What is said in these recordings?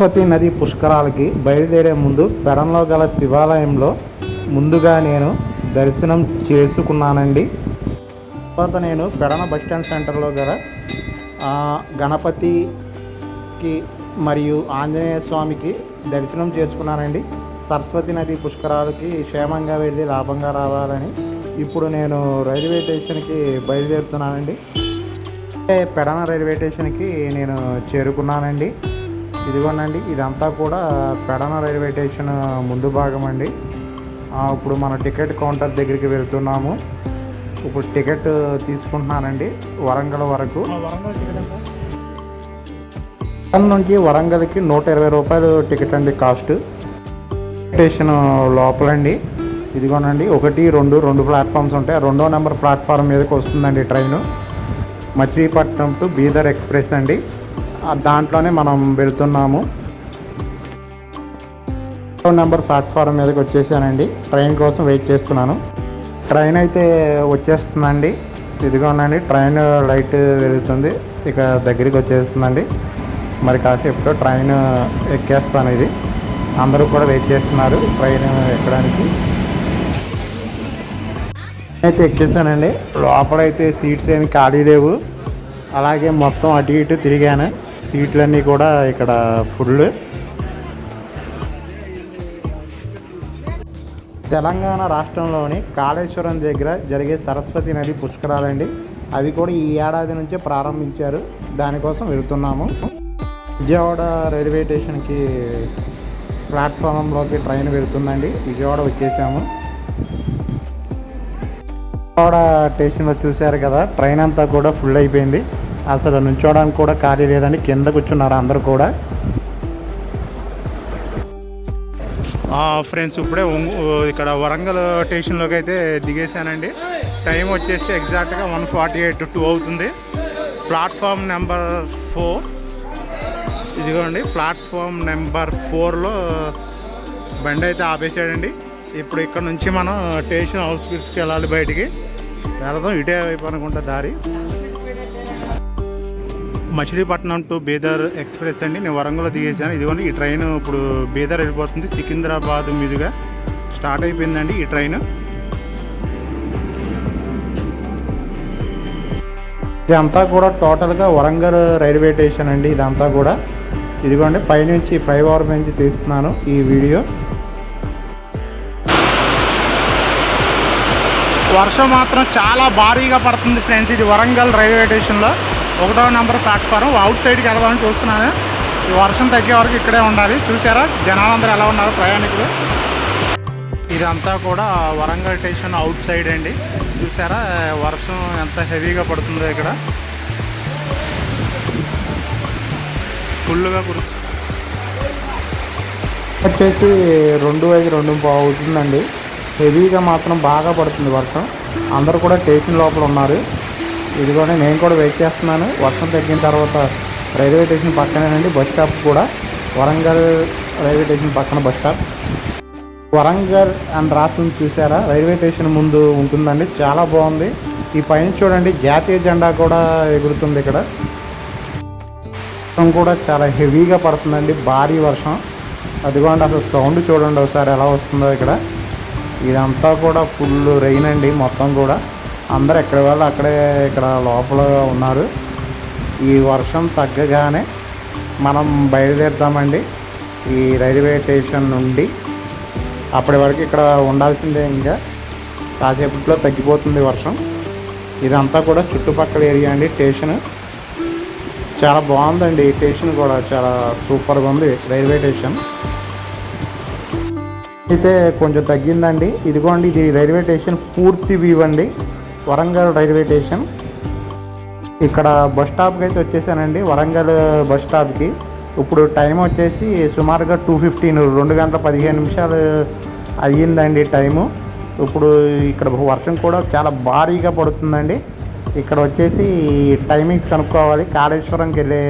సరస్వతి నది పుష్కరాలకి బయలుదేరే ముందు పెడంలో గల శివాలయంలో ముందుగా నేను దర్శనం చేసుకున్నానండి. తర్వాత నేను పెడన బస్ స్టాండ్ సెంటర్లో గల గణపతికి మరియు ఆంజనేయ స్వామికి దర్శనం చేసుకున్నానండి. సరస్వతి నది పుష్కరాలకి క్షేమంగా వెళ్ళి లాభంగా రావాలని ఇప్పుడు నేను రైల్వే స్టేషన్కి బయలుదేరుతున్నానండి. అంటే పెడన రైల్వే స్టేషన్కి నేను చేరుకున్నానండి. ఇదిగోనండి ఇదంతా కూడా పెడన రైల్వే స్టేషన్ ముందు భాగం అండి. ఇప్పుడు మన టికెట్ కౌంటర్ దగ్గరికి వెళ్తున్నాము. ఇప్పుడు టికెట్ తీసుకుంటున్నానండి వరంగల్ వరకు. వరంగల్ నుంచి వరంగల్కి నూట ఇరవై రూపాయలు టికెట్ అండి కాస్ట్. స్టేషన్ లోపలండి. ఇదిగోనండి ఒకటి రెండు రెండు ప్లాట్ఫామ్స్ ఉంటాయి. రెండో నెంబర్ ప్లాట్ఫామ్ మీదకి వస్తుందండి train. Machilipatnam to Bidar express అండి. దాంట్లోనే మనం వెళ్తున్నాము. నెంబర్ ప్లాట్ఫారం మీదకి వచ్చేసానండి. ట్రైన్ కోసం వెయిట్ చేస్తున్నాను. ట్రైన్ అయితే వచ్చేస్తుందండి. ఇదిగోనండి ట్రైన్ లైట్ వెలుగుతుంది ఇక దగ్గరికి వచ్చేస్తుందండి. మరి కాసేపులో ట్రైన్ ఎక్కేస్తాను ఇది. అందరూ కూడా వెయిట్ చేస్తున్నారు. ట్రైన్ ఎక్కడానికి. అయితే ఎక్కేసానండి. లోపలైతే సీట్స్ ఏమి ఖాళీ లేవు. అలాగే మొత్తం అటు ఇటు తిరిగాను. సీట్లన్నీ కూడా ఇక్కడ ఫుల్. తెలంగాణ రాష్ట్రంలోని కాళేశ్వరం దగ్గర జరిగే సరస్వతి నది పుష్కరాలండి. అవి కూడా ఈ ఏడాది నుంచే ప్రారంభించారు. దానికోసం వెళుతున్నాము. విజయవాడ రైల్వే స్టేషన్కి ప్లాట్ఫామ్లోకి ట్రైన్ వెళ్తుందండి. విజయవాడ వచ్చేసాము. విజయవాడ స్టేషన్లో చూశారు కదా ట్రైన్ అంతా కూడా ఫుల్ అయిపోయింది. అసలు నుంచోడానికి కూడా ఖాళీ లేదని కింద కూర్చున్నారు అందరూ కూడా. ఫ్రెండ్స్ ఇప్పుడే ఇక్కడ వరంగల్ స్టేషన్లోకి అయితే దిగేశానండి. టైం వచ్చేసి ఎగ్జాక్ట్గా వన్ ఫార్టీ ఎయిట్ టూ అవుతుంది. Platform number four. ఇదిగోండి ప్లాట్ఫామ్ నెంబర్ ఫోర్లో బండి అయితే ఆపేసాడండి ఇప్పుడు ఇక్కడ నుంచి మనం స్టేషన్ అవుట్స్కిట్స్కి వెళ్ళాలి బయటికి. వెళదాం ఇటే వైపు అనుకుంటా దారి. మచిలీపట్నం టు బీదర్ ఎక్స్ప్రెస్ అండి. నేను వరంగల్లో దిగేసాను ఇదిగోండి ఈ ట్రైన్ ఇప్పుడు బీదర్ వెళ్ళిపోతుంది. సికింద్రాబాద్ మీదుగా స్టార్ట్ అయిపోయిందండి ఈ ట్రైన్. ఇదంతా కూడా టోటల్గా వరంగల్ రైల్వే స్టేషన్ అండి ఇదంతా కూడా. ఇదిగోండి పైనుంచి ఫ్లైఓవర్ నుంచి తీస్తున్నాను ఈ వీడియో. వర్షం మాత్రం చాలా భారీగా పడుతుంది ఫ్రెండ్స్. ఇది వరంగల్ రైల్వే స్టేషన్లో. ఒకటో నెంబర్ ప్లాట్ఫారం. అవుట్ సైడ్కి వెళ్దామని చూస్తున్నాను. ఈ వర్షం తగ్గే వరకు ఇక్కడే ఉండాలి. చూసారా? జనాలందరూ ఎలా ఉన్నారు? ప్రయాణికులు? ఇదంతా కూడా వరంగల్ స్టేషన్ అవుట్ సైడ్ అండి. చూసారా? వర్షం ఎంత హెవీగా పడుతుందో ఇక్కడ. ఫుల్గా కురు వచ్చేసి రెండు ఐదు రెండు అవుతుందండి హెవీగా మాత్రం బాగా పడుతుంది వర్షం. అందరూ కూడా స్టేషన్ లోపల ఉన్నారు. ఇదిగోనే నేను కూడా వెయిట్ చేస్తున్నాను. వర్షం తగ్గిన తర్వాత రైల్వే స్టేషన్ పక్కనేనండి బస్ స్టాప్ కూడా. వరంగల్ రైల్వే స్టేషన్ పక్కన బస్ స్టాప్ వరంగల్ అని రాస్తుంది చూసారా? రైల్వే స్టేషన్ ముందు ఉంటుందండి. చాలా బాగుంది. ఈ పైన చూడండి జాతీయ జెండా కూడా ఎగురుతుంది ఇక్కడ. వర్షం కూడా చాలా హెవీగా పడుతుందండి. భారీ వర్షం. అదిగోండి అసలు సౌండ్ చూడండి ఒకసారి ఎలా వస్తుందో ఇక్కడ. ఇదంతా కూడా ఫుల్ రెయిన్ అండి మొత్తం కూడా. అందరు ఎక్కడ వాళ్ళు అక్కడే ఇక్కడ లోపల ఉన్నారు. ఈ వర్షం తగ్గగానే మనం బయలుదేరుతామండి. ఈ రైల్వే స్టేషన్ నుండి అప్పటి వరకు ఇక్కడ ఉండాల్సిందే ఇంకా. కాసేపట్లో తగ్గిపోతుంది వర్షం. ఇదంతా కూడా చుట్టుపక్కల ఏరియా అండి స్టేషన్. చాలా బాగుందండి ఈ స్టేషన్ కూడా. చాలా సూపర్గా ఉంది రైల్వే స్టేషన్. అయితే కొంచెం తగ్గిందండి. ఇదిగోండి ఇది రైల్వే స్టేషన్ పూర్తి వ్యూ అండి. Warangal railway station. ఇక్కడ బస్ స్టాప్కి అయితే వచ్చేసానండి. వరంగల్ బస్ స్టాప్కి ఇప్పుడు టైం వచ్చేసి సుమారుగా టూ ఫిఫ్టీన్ రెండు గంటల పదిహేను నిమిషాలు అయ్యిందండి టైము ఇప్పుడు ఇక్కడ వర్షం కూడా చాలా భారీగా పడుతుందండి. ఇక్కడ వచ్చేసి టైమింగ్స్ కనుక్కోవాలి. కాళేశ్వరంకి వెళ్ళే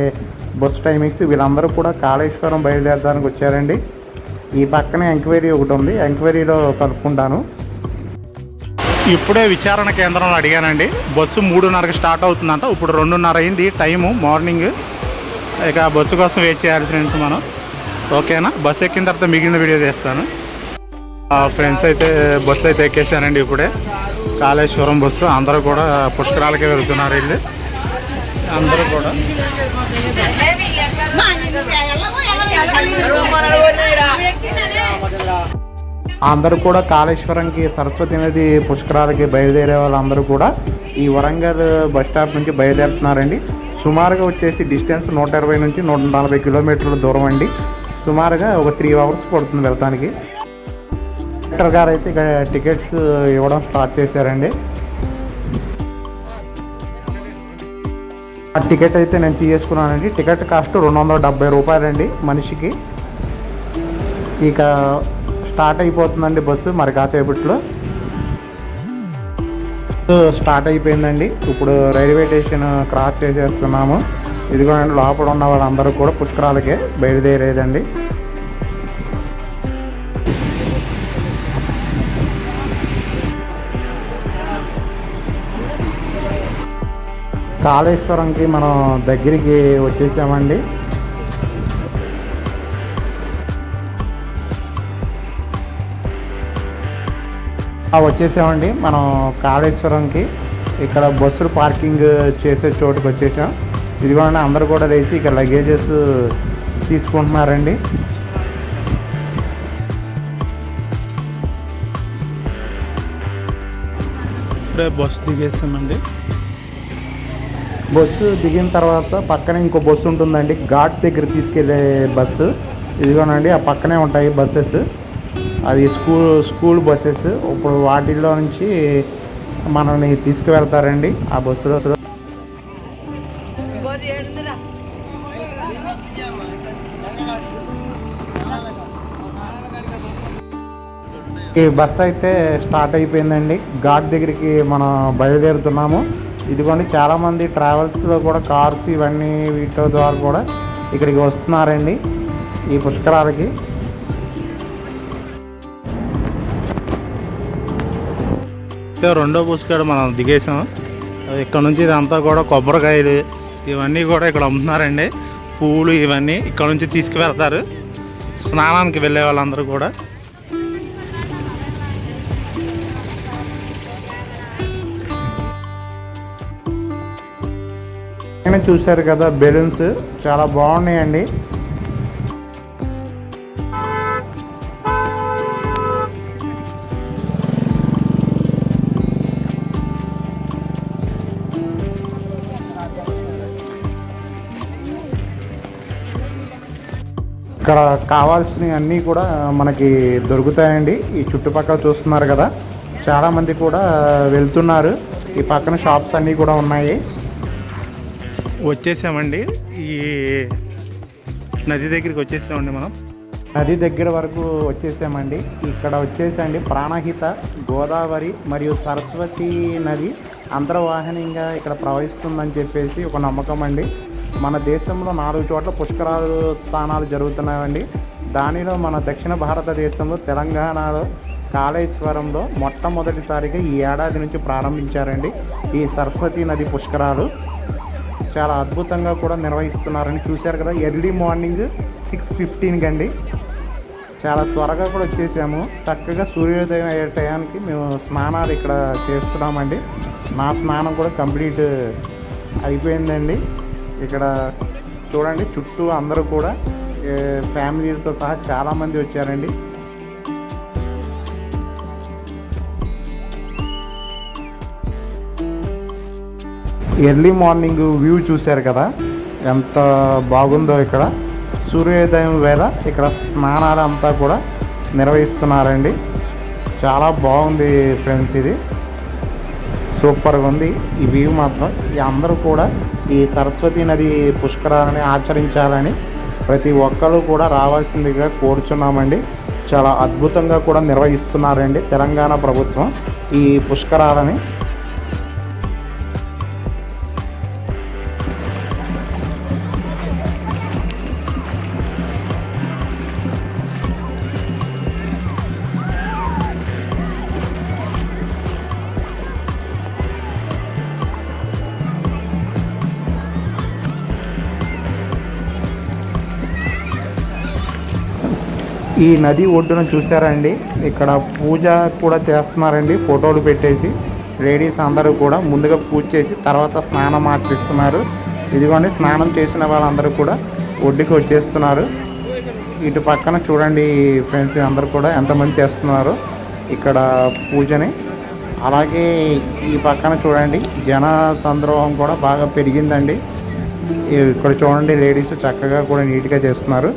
బస్ టైమింగ్స్ వీళ్ళందరూ కూడా కాళేశ్వరం బయలుదేరడానికి వచ్చారండి. ఈ పక్కనే ఎంక్వైరీ ఒకటి ఉంది. ఎంక్వైరీలో కనుక్కుంటాను. ఇప్పుడే విచారణ కేంద్రంలో అడిగానండి బస్సు మూడున్నరకి స్టార్ట్ అవుతుందంట ఇప్పుడు రెండున్నర అయింది టైము మార్నింగ్ ఇక బస్సు కోసం వెయిట్ చేయాలి ఫ్రెండ్స్ మనం ఓకేనా బస్సు ఎక్కిన తర్వాత మిగిలిన వీడియో చేస్తాను ఫ్రెండ్స్ అయితే బస్సు అయితే ఎక్కేసానండి ఇప్పుడే కాళేశ్వరం బస్సు అందరూ కూడా పుష్కరాలకే వెళ్తున్నారు వెళ్ళి అందరూ కూడా అందరూ కూడా కాళేశ్వరంకి సరస్వతి నది పుష్కరాలకి బయలుదేరే వాళ్ళందరూ కూడా ఈ వరంగల్ బస్ స్టాప్ నుంచి బయలుదేరుతున్నారండి. సుమారుగా వచ్చేసి డిస్టెన్స్ నూట ఇరవై నుంచి నూట నలభై కిలోమీటర్ల దూరం అండి. సుమారుగా ఒక త్రీ అవర్స్ పడుతుంది వెళ్తానికి. కలెక్టర్ గారు అయితే ఇక్కడ టికెట్స్ ఇవ్వడం స్టార్ట్ చేశారండి. ఆ టికెట్ అయితే నేను తీసుకున్నానండి. టికెట్ కాస్ట్ రెండు వందల డెబ్బై రూపాయలండి మనిషికి. ఇక స్టార్ట్ అయిపోతుందండి బస్సు. మరి కాసేపట్లో స్టార్ట్ అయిపోయిందండి. ఇప్పుడు రైల్వే స్టేషన్ క్రాస్ చేసేస్తున్నాము. ఇదిగో లోపల ఉన్న వాళ్ళందరూ కూడా పుష్కరాలకే బయలుదేరేదండి. కాళేశ్వరంకి మనం దగ్గరికి వచ్చేసామండి. వచ్చేసామండి. మనం కాళేశ్వరంకి ఇక్కడ బస్సులు పార్కింగ్ చేసే చోటుకి వచ్చేసాం. ఇదిగోండి అందరూ కూడా లేచి ఇక్కడ లగేజెస్ తీసుకుంటున్నారండి. ఇప్పుడే బస్సు దిగేసామండి. బస్సు దిగిన తర్వాత పక్కనే ఇంకో బస్సు ఉంటుందండి. ఘాట్ దగ్గర తీసుకెళ్ళే బస్సు. ఇదిగోనండి ఆ పక్కనే ఉంటాయి బస్సెస్. అది స్కూల్ స్కూల్ బస్సెస్. ఇప్పుడు వాటిల్లో నుంచి మనల్ని తీసుకువెళ్తారండి. ఆ బస్సులో ఈ బస్ అయితే స్టార్ట్ అయిపోయిందండి. ఘాట్ దగ్గరికి మనం బయలుదేరుతున్నాము. ఇదిగోండి చాలామంది ట్రావెల్స్లో కూడా కార్స్ ఇవన్నీ వీటి ద్వారా కూడా ఇక్కడికి వస్తున్నారండి. ఈ పుష్కరాలకి. అయితే రెండో పుష్కర మనం దిగేసాం. ఇక్కడ నుంచి ఇదంతా కూడా కొబ్బరికాయలు ఇవన్నీ కూడా ఇక్కడ అమ్ముతున్నారండి. పూలు ఇవన్నీ ఇక్కడ నుంచి తీసుకువెళ్తారు. స్నానానికి వెళ్ళే వాళ్ళందరూ కూడా. చూశారు కదా బెలూన్స్. చాలా బాగున్నాయండి. ఇక్కడ కావాల్సినవి అన్నీ కూడా మనకి దొరుకుతాయండి. ఈ చుట్టుపక్కల చూస్తున్నారు కదా. చాలామంది కూడా వెళ్తున్నారు. ఈ పక్కన షాప్స్ అన్నీ కూడా ఉన్నాయి. వచ్చేసామండి. ఈ నది దగ్గరికి వచ్చేసామండి మనం. నది దగ్గర వరకు వచ్చేసామండి. ఇక్కడ వచ్చేసండి ప్రాణహిత గోదావరి మరియు సరస్వతి నది అంతర్వాహినిగా ఇక్కడ ప్రవహిస్తుందని చెప్పేసి ఒక నమ్మకం అండి. మన దేశంలో నాలుగు చోట్ల పుష్కరాలు స్థానాలు జరుగుతున్నాయండి. దానిలో మన దక్షిణ భారతదేశంలో తెలంగాణలో కాళేశ్వరంలో మొట్టమొదటిసారిగా ఈ ఏడాది నుంచి ప్రారంభించారండి. ఈ సరస్వతి నది పుష్కరాలు చాలా అద్భుతంగా కూడా నిర్వహిస్తున్నారని చూశారు కదా ఎర్లీ మార్నింగ్ సిక్స్ ఫిఫ్టీన్కి అండి చాలా త్వరగా కూడా వచ్చేసాము. చక్కగా సూర్యోదయం అయ్యే టయానికి మేము స్నానాలు ఇక్కడ చేస్తున్నామండి. నా స్నానం కూడా కంప్లీట్ అయిపోయిందండి. ఇక్కడ చూడండి చుట్టూ అందరూ కూడా ఫ్యామిలీతో సహా చాలామంది వచ్చారండి. ఎర్లీ మార్నింగ్ వ్యూ చూశారు కదా ఎంత బాగుందో ఇక్కడ. సూర్యోదయం వేళ ఇక్కడ స్నానాలు అంతా కూడా నిర్వహిస్తున్నారండి. చాలా బాగుంది ఫ్రెండ్స్ ఇది. సూపర్గా ఉంది. ఈ వ్యూ మాత్రం ఈ అందరూ కూడా ఈ సరస్వతి నది పుష్కరాలని ఆచరించాలని ప్రతి ఒక్కరు కూడా రావాల్సిందిగా కోరుచున్నామండి. చాలా అద్భుతంగా కూడా నిర్వహిస్తున్నారండి తెలంగాణ ప్రభుత్వం ఈ పుష్కరాలని. ఈ నది ఒడ్డున చూసారండి ఇక్కడ పూజ కూడా చేస్తున్నారండి. ఫోటోలు పెట్టేసి లేడీస్ అందరూ కూడా ముందుగా పూజ చేసి తర్వాత స్నానం ఆచరిస్తున్నారు ఇదిగోండి స్నానం చేసిన వాళ్ళందరూ కూడా ఒడ్డుకి వచ్చేస్తున్నారు. ఇటు పక్కన చూడండి ఫ్రెండ్స్ అందరూ కూడా ఎంతమంది చేస్తున్నారు ఇక్కడ పూజని. అలాగే ఈ పక్కన చూడండి జన సంద్రోహం కూడా బాగా పెరిగిందండి. ఇక్కడ చూడండి లేడీస్ చక్కగా కూడా నీట్గా చేస్తున్నారు.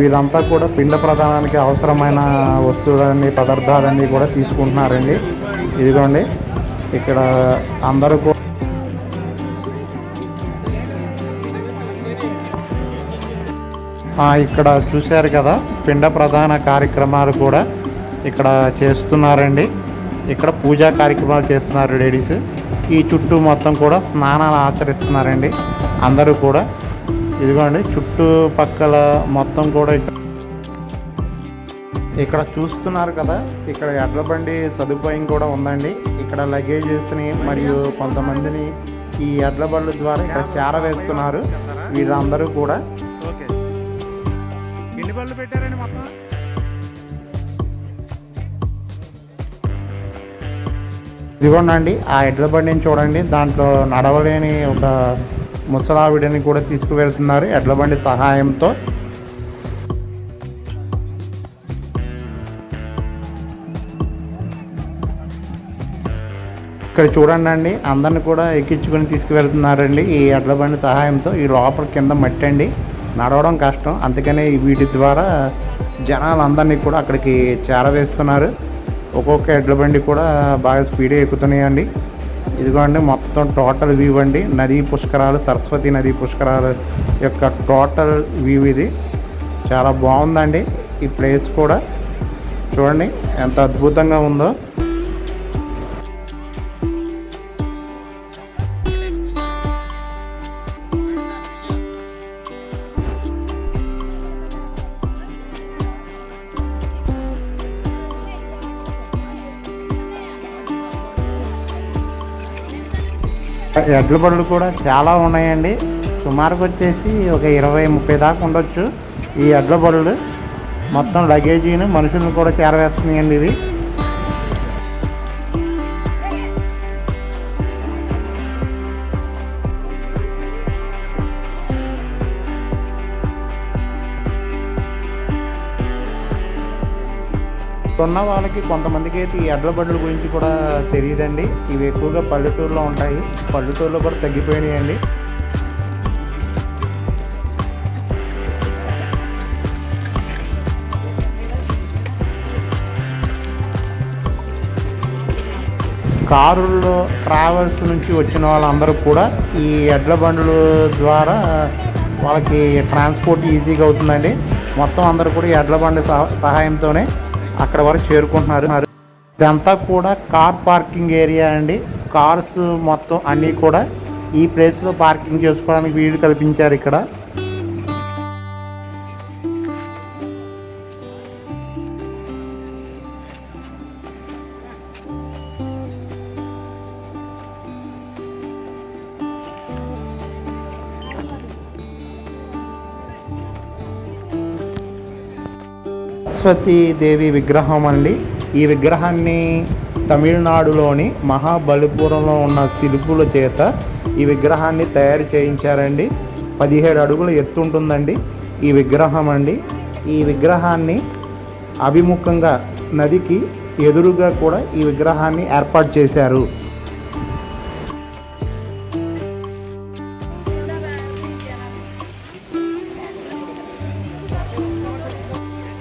వీళ్ళంతా కూడా పిండ ప్రధానానికి అవసరమైన వస్తువులన్నీ పదార్థాలన్నీ కూడా తీసుకుంటున్నారండి. ఇదిగోండి ఇక్కడ అందరూ కూడా ఇక్కడ చూశారు కదా పిండ ప్రధాన కార్యక్రమాలు కూడా ఇక్కడ చేస్తున్నారండి. ఇక్కడ పూజా కార్యక్రమాలు చేస్తున్నారు లేడీస్. ఈ చుట్టూ మొత్తం కూడా స్నానాలు ఆచరిస్తున్నారండి. అందరూ కూడా ఇదిగోండి చుట్టుపక్కల మొత్తం కూడా ఇక్కడ. ఇక్కడ చూస్తున్నారు కదా ఇక్కడ ఎడ్ల బండి సదుపాయం కూడా ఉందండి. ఇక్కడ లగేజెస్ని మరియు కొంతమందిని ఈ ఎడ్ల బండ్ల ద్వారా ఇక్కడ చేరవేస్తున్నారు. వీళ్ళందరూ కూడా. పెట్టారండి మొత్తం? ఇదిగోండి ఆ ఎడ్ల బండిని చూడండి. దాంట్లో నడవలేని ఒక ముసలావిడని కూడా తీసుకువెళ్తున్నారు. ఎడ్ల బండి సహాయంతో. ఇక్కడ చూడండి అండి అందరిని కూడా ఎక్కించుకొని తీసుకువెళ్తున్నారండి ఈ ఎడ్ల బండి సహాయంతో. ఈ లోపల కింద మట్టి అండి నడవడం కష్టం. అందుకనే వీటి ద్వారా జనాలందరినీ కూడా అక్కడికి చేరవేస్తున్నారు. ఒక్కొక్క ఎడ్ల బండి కూడా బాగా స్పీడ్గా ఎక్కుతున్నాయండి. ఇదిగోండి మొత్తం టోటల్ వ్యూ అండి. నదీ పుష్కరాలు సరస్వతి నదీ పుష్కరాలు యొక్క టోటల్ వ్యూ ఇది. చాలా బాగుందండి ఈ ప్లేస్ కూడా. చూడండి ఎంత అద్భుతంగా ఉందో. ఎడ్ల బడులు కూడా చాలా ఉన్నాయండి. సుమారుకు వచ్చేసి ఒక ఇరవై ముప్పై దాకా ఉండొచ్చు ఈ ఎడ్ల బడులు. మొత్తం లగేజీని మనుషులను కూడా చేరవేస్తున్నాయండి ఇవి. ఉన్న వాళ్ళకి కొంతమందికి అయితే ఈ ఎడ్ల బండ్ల గురించి కూడా తెలియదండి. ఇవి ఎక్కువగా పల్లెటూరులో ఉంటాయి. పల్లెటూరులో కూడా తగ్గిపోయినాయండి. కారుల్లో ట్రావెల్స్ నుంచి వచ్చిన వాళ్ళందరూ కూడా ఈ ఎడ్ల బండ్ల ద్వారా వాళ్ళకి ట్రాన్స్పోర్ట్ ఈజీగా అవుతుందండి. మొత్తం అందరూ కూడా ఈ ఎడ్ల బండి సహ- సహాయంతోనే అక్కడ వరకు చేరుకుంటున్నారు. ఇదంతా కూడా కార్ పార్కింగ్ ఏరియా అండి. కార్స్ మొత్తం అన్నీ కూడా ఈ ప్లేస్లో పార్కింగ్ చేసుకోవడానికి వీలు కల్పించారు ఇక్కడ. దేవి విగ్రహం అండి. ఈ విగ్రహాన్ని తమిళనాడులోని మహాబలిపురంలో ఉన్న శిల్పుల చేత ఈ విగ్రహాన్ని తయారు చేయించారండి. పదిహేడు అడుగుల ఎత్తు ఉంటుందండి ఈ విగ్రహం అండి. ఈ విగ్రహాన్ని అభిముఖంగా నదికి ఎదురుగా కూడా ఈ విగ్రహాన్ని ఏర్పాటు చేశారు.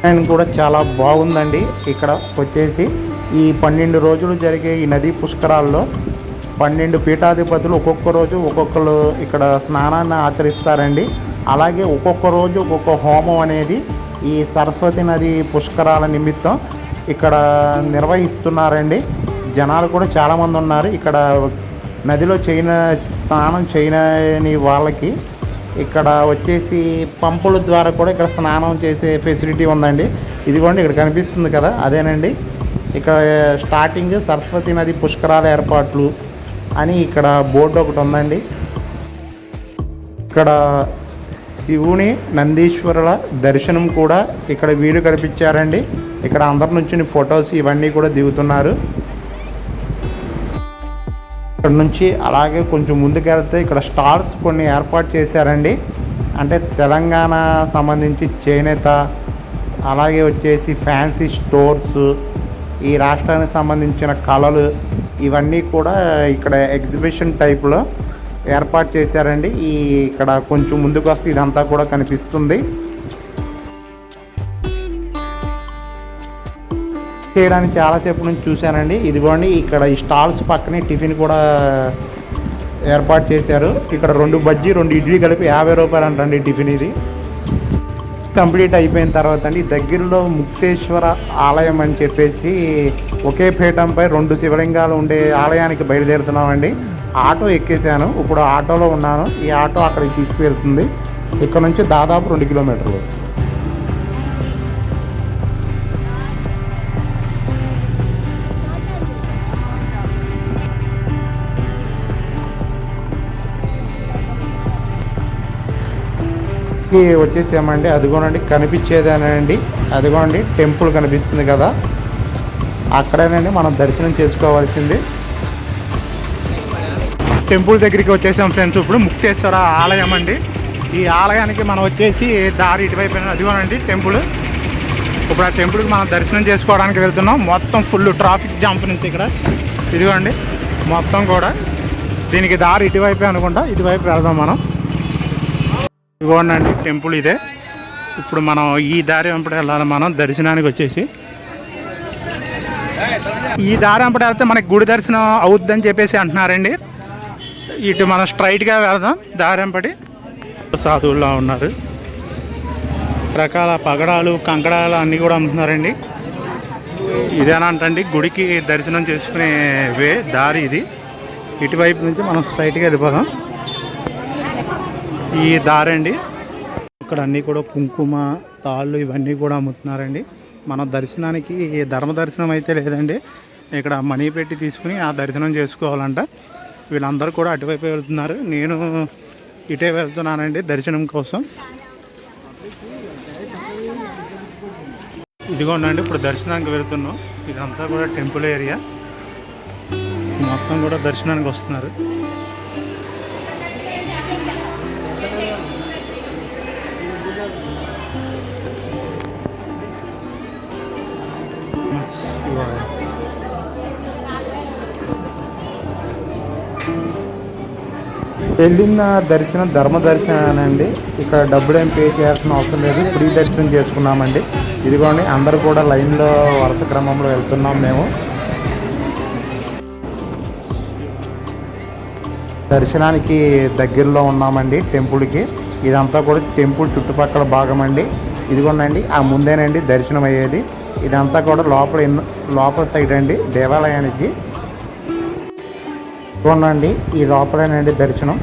అండ్ కూడా చాలా బాగుందండి. ఇక్కడ వచ్చేసి ఈ పన్నెండు రోజులు జరిగే ఈ నదీ పుష్కరాల్లో పన్నెండు పీఠాధిపతులు ఒక్కొక్క రోజు ఒక్కొక్కరు ఇక్కడ స్నానాన్ని ఆచరిస్తారండి. అలాగే ఒక్కొక్క రోజు ఒక్కొక్క హోమం అనేది ఈ సరస్వతి నది పుష్కరాల నిమిత్తం ఇక్కడ నిర్వహిస్తున్నారండి. జనాలు కూడా చాలామంది ఉన్నారు. ఇక్కడ నదిలో చేయన స్నానం చేయని వాళ్ళకి ఇక్కడ వచ్చేసి పంపుల ద్వారా కూడా ఇక్కడ స్నానం చేసే ఫెసిలిటీ ఉందండి. ఇదిగోండి ఇక్కడ కనిపిస్తుంది కదా అదేనండి. ఇక్కడ స్టార్టింగ్ సరస్వతి నది పుష్కరాల ఏర్పాట్లు అని ఇక్కడ బోర్డు ఒకటి ఉందండి. ఇక్కడ శివుని నందీశ్వరుల దర్శనం కూడా ఇక్కడ వీలు కల్పించారండి ఇక్కడ అందరి నుంచి ఫొటోస్ ఇవన్నీ కూడా దిగుతున్నారు. ఇక్కడ నుంచి అలాగే కొంచెం ముందుకెళ్తే ఇక్కడ స్టాల్స్ కొన్ని ఏర్పాటు చేశారండి. అంటే తెలంగాణ సంబంధించి చేనేత అలాగే వచ్చేసి ఫ్యాన్సీ స్టోర్స్ ఈ రాష్ట్రానికి సంబంధించిన కళలు ఇవన్నీ కూడా ఇక్కడ ఎగ్జిబిషన్ టైప్లో ఏర్పాటు చేశారండి. ఈ ఇక్కడ కొంచెం ముందుకు వస్తే ఇదంతా కూడా కనిపిస్తుంది. చేయడానికి చాలాసేపు నుంచి చూశానండి. ఇదిగోండి ఇక్కడ ఈ స్టాల్స్ పక్కనే టిఫిన్ కూడా ఏర్పాటు చేశారు. ఇక్కడ రెండు బజ్జీ రెండు ఇడ్లీ కలిపి యాభై రూపాయలు అంటండి టిఫిన్ ఇది. కంప్లీట్ అయిపోయిన తర్వాత అండి దగ్గరలో ముక్తేశ్వర ఆలయం అని చెప్పేసి ఒకే పీఠంపై రెండు శివలింగాలు ఉండే ఆలయానికి బయలుదేరుతున్నామండి. ఆటో ఎక్కేసాను ఇప్పుడు ఆటోలో ఉన్నాను. ఈ ఆటో అక్కడికి తీసుకువెళ్తుంది. ఇక్కడ నుంచి దాదాపు రెండు కిలోమీటర్లు. కి వచ్చేసామండి. అదిగోనండి కనిపించేదేనండి. అదిగోండి టెంపుల్ కనిపిస్తుంది కదా. అక్కడేనండి మనం దర్శనం చేసుకోవాల్సింది. టెంపుల్ దగ్గరికి వచ్చేసాం ఫ్రెండ్స్. ఇప్పుడు ముక్తేశ్వర ఆలయం అండి. ఈ ఆలయానికి మనం వచ్చేసి దారి ఇటువైపు అదిగోనండి టెంపుల్. ఇప్పుడు ఆ టెంపుల్కి మనం దర్శనం చేసుకోవడానికి వెళ్తున్నాం. మొత్తం ఫుల్ ట్రాఫిక్ జాంప్ నుంచి ఇక్కడ. ఇదిగోండి మొత్తం కూడా. దీనికి దారి ఇటువైపే అనుకుంటా ఇటువైపు వెళ్దాం మనం. ఇదిగోండి టెంపుల్ ఇదే. ఇప్పుడు మనం ఈ దారి వెంపటి వెళ్ళాలి మనం దర్శనానికి వచ్చేసి. ఈ దారి వెంపటి వెళ్తే మనకి గుడి దర్శనం అవుద్దని చెప్పేసి అంటున్నారండి. ఇటు మనం స్ట్రైట్గా వెళ్దాం దారి వెంపటి. సాధువుల్లో ఉన్నారు. రకాల పగడాలు కంకడాలు అన్నీ కూడా అమ్ముతున్నారండి. ఇదేనంటండి గుడికి దర్శనం చేసుకునే వే దారి ఇది. ఇటువైపు నుంచి మనం స్ట్రైట్గా వెళ్ళిపోదాం. ఈ దారండి. ఇక్కడ అన్నీ కూడా కుంకుమ తాళ్ళు ఇవన్నీ కూడా అమ్ముతున్నారండి. మన దర్శనానికి ధర్మ దర్శనం అయితే లేదండి. ఇక్కడ మనీ పెట్టి తీసుకుని ఆ దర్శనం చేసుకోవాలంట. వీళ్ళందరూ కూడా అటువైపు వెళ్తున్నారు. నేను ఇటే వెళ్తున్నానండి దర్శనం కోసం. ఇదిగోండి ఇప్పుడు దర్శనానికి వెళ్తున్నాం. ఇదంతా కూడా టెంపుల్ ఏరియా. మొత్తం కూడా దర్శనానికి వస్తున్నారు. వెళ్ళిన దర్శనం ధర్మ దర్శనం అండి ఇక్కడ డబ్బులు ఏం పే చేయాల్సిన అవసరం లేదు. ఫ్రీ దర్శనం చేసుకున్నామండి. ఇదిగోండి అందరూ కూడా లైన్లో వరుస క్రమంలో వెళ్తున్నాం మేము. దర్శనానికి దగ్గరలో ఉన్నామండి టెంపుల్కి. ఇదంతా కూడా టెంపుల్ చుట్టుపక్కల భాగం అండి ఇదిగోండి ఆ ముందేనండి దర్శనం అయ్యేది ఇదంతా కూడా లోపల ఎన్నో- లోపల సైడ్ అండి దేవాలయానికి. చూడండి ఈ లోపలేనండి దర్శనం.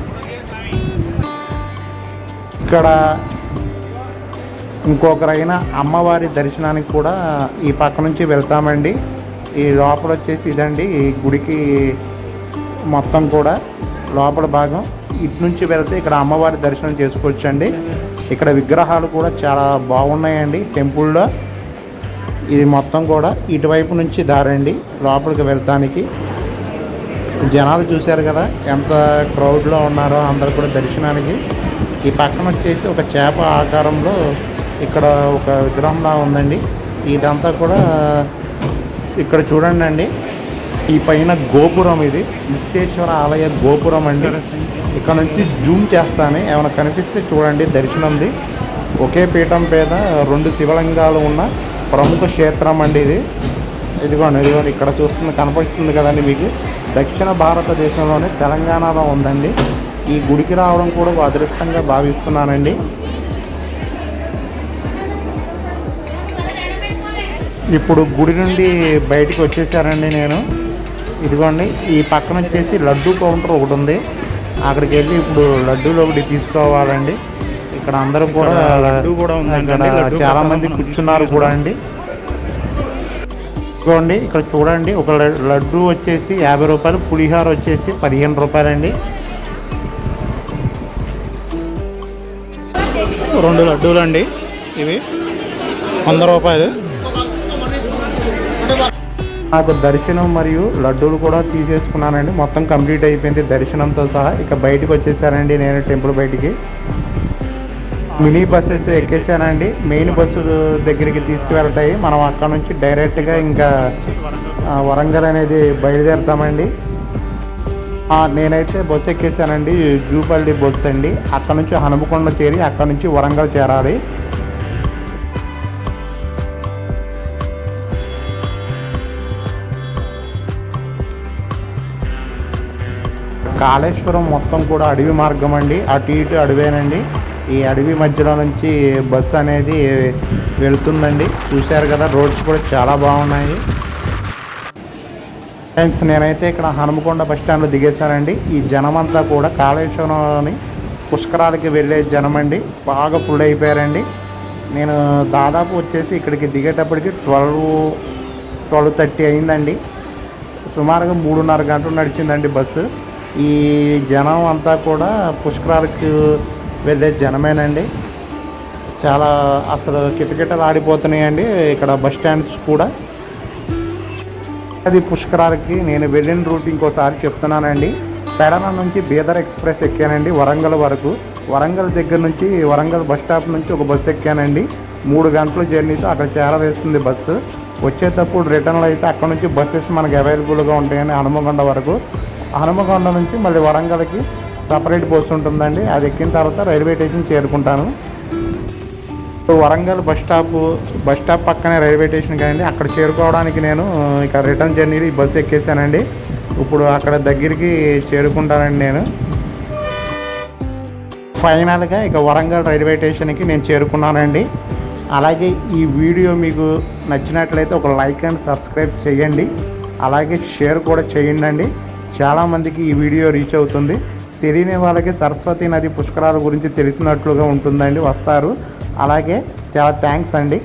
ఇక్కడ ఇంకొకరైన అమ్మవారి దర్శనానికి కూడా ఈ పక్క నుంచి వెళ్తామండి. ఈ లోపల వచ్చేసి ఇదండి ఈ గుడికి మొత్తం కూడా లోపల భాగం. ఇటు నుంచి వెళ్తే ఇక్కడ అమ్మవారి దర్శనం చేసుకోవచ్చండి. ఇక్కడ విగ్రహాలు కూడా చాలా బాగున్నాయండి టెంపుల్లో. ఇది మొత్తం కూడా ఇటువైపు నుంచి దారండి లోపలికి వెళ్తానికి. జనాలు చూశారు కదా ఎంత క్రౌడ్లో ఉన్నారో అందరు కూడా దర్శనానికి. ఈ పక్కన వచ్చేసి ఒక చేప ఆకారంలో ఇక్కడ ఒక విగ్రహంలా ఉందండి. ఇదంతా కూడా ఇక్కడ చూడండి అండి. ఈ పైన గోపురం ఇది. ముక్తేశ్వర ఆలయ గోపురం అండి. ఇక్కడ నుంచి జూమ్ చేస్తాను. ఏమైనా కనిపిస్తే చూడండి. దర్శనంది ఒకే పీఠం మీద రెండు శివలింగాలు ఉన్న ప్రముఖ క్షేత్రం అండి ఇది. ఇదిగోండి ఇదిగోండి. ఇక్కడ చూస్తుంది కనపడుతుంది కదండి మీకు. దక్షిణ భారతదేశంలోనే తెలంగాణలో ఉందండి. ఈ గుడికి రావడం కూడా ఒక అదృష్టంగా భావిస్తున్నానండి. ఇప్పుడు గుడి నుండి బయటికి వచ్చేసారండి నేను. ఇదిగోండి ఈ పక్కన వచ్చేసి లడ్డు కౌంటర్ ఒకటి ఉంది. అక్కడికి వెళ్ళి ఇప్పుడు లడ్డూలు ఒకటి తీసుకోవాలండి. ఇక్కడ అందరూ కూడా లడ్డు కూడా చాలా ప్రసాదం మంది మనం కూర్చున్నారు కూడా అండి. ఇదిగోండి ఇక్కడ చూడండి ఒక లడ్డు వచ్చేసి యాభై రూపాయలు పులిహార వచ్చేసి పదిహేను రూపాయలండి. రెండు లడ్డూలు అండి ఇవి. వంద రూపాయలు. నాకు దర్శనం మరియు లడ్డూలు కూడా తీసేసుకున్నానండి. మొత్తం కంప్లీట్ అయిపోయింది దర్శనంతో సహా. ఇక బయటకు వచ్చేసానండి నేను టెంపుల్ బయటికి. మినీ బస్సెస్ ఎక్కేసానండి. మెయిన్ బస్సు దగ్గరికి తీసుకువెళ్తాయి. మనం అక్కడ నుంచి డైరెక్ట్గా ఇంకా వరంగల్ అనేది బయలుదేరుతామండి. నేనైతే బస్సు ఎక్కేసానండి. జూపల్లి బస్సు అండి. అక్కడ నుంచి హనుమకొండ చేరి అక్కడ నుంచి వరంగల్ చేరాలి. కాళేశ్వరం మొత్తం కూడా అడవి మార్గం అండి. అటు ఇటు అడవేనండి. ఈ అడవి మధ్యలో నుంచి బస్సు అనేది వెళుతుందండి. చూశారు కదా రోడ్స్ కూడా చాలా బాగున్నాయి. ఫ్రెండ్స్ నేనైతే ఇక్కడ హనుమకొండ బస్ స్టాండ్లో దిగేశానండి. ఈ జనం అంతా కూడా కాళేశ్వరంలోని పుష్కరాలకి వెళ్ళే జనం అండి బాగా ఫుల్ అయిపోయారండి. నేను దాదాపు వచ్చేసి ఇక్కడికి దిగేటప్పటికి ట్వెల్వ్ ట్వెల్వ్ థర్టీ అయిందండి. సుమారుగా మూడున్నర గంటలు నడిచిందండి బస్సు. ఈ జనం అంతా కూడా పుష్కరాలకు వెళ్ళే జనమేనండి. చాలా అసలు కిటకిటలు ఆడిపోతున్నాయండి ఇక్కడ బస్ స్టాండ్స్ కూడా. అది పుష్కరాలకి నేను వెళ్ళిన రూట్ ఇంకోసారి చెప్తున్నానండి. పెడన నుంచి బీదర్ ఎక్స్ప్రెస్ ఎక్కానండి వరంగల్ వరకు. వరంగల్ దగ్గర నుంచి వరంగల్ బస్ స్టాప్ నుంచి ఒక బస్సు ఎక్కానండి. మూడు గంటల జర్నీతో అక్కడ చేరవేస్తుంది బస్సు వచ్చేటప్పుడు రిటర్న్లో అయితే అక్కడ నుంచి బస్సెస్ మనకి అవైలబుల్గా ఉంటాయని హనుమకొండ వరకు. హనుమకొండ నుంచి మళ్ళీ వరంగల్కి సపరేట్ బస్సు ఉంటుందండి. అది ఎక్కిన తర్వాత railway station చేరుకుంటాను. Warangal bus stop bus stop పక్కనే రైల్వే స్టేషన్ కానీ అక్కడ చేరుకోవడానికి నేను ఇక రిటర్న్ జర్నీ ఈ బస్సు ఎక్కేసానండి. ఇప్పుడు అక్కడ దగ్గరికి చేరుకుంటానండి నేను. ఫైనల్గా ఇక వరంగల్ రైల్వే స్టేషన్కి నేను చేరుకున్నానండి. అలాగే ఈ వీడియో మీకు నచ్చినట్లయితే ఒక లైక్ అండ్ సబ్స్క్రైబ్ చేయండి. అలాగే షేర్ కూడా చేయండి చాలామందికి ఈ వీడియో రీచ్ అవుతుంది. తెలియని వాళ్ళకి సరస్వతి నది పుష్కరాల గురించి తెలిసినట్లుగా ఉంటుందండి వస్తారు. అలాగే చాలా థ్యాంక్స్ అండి.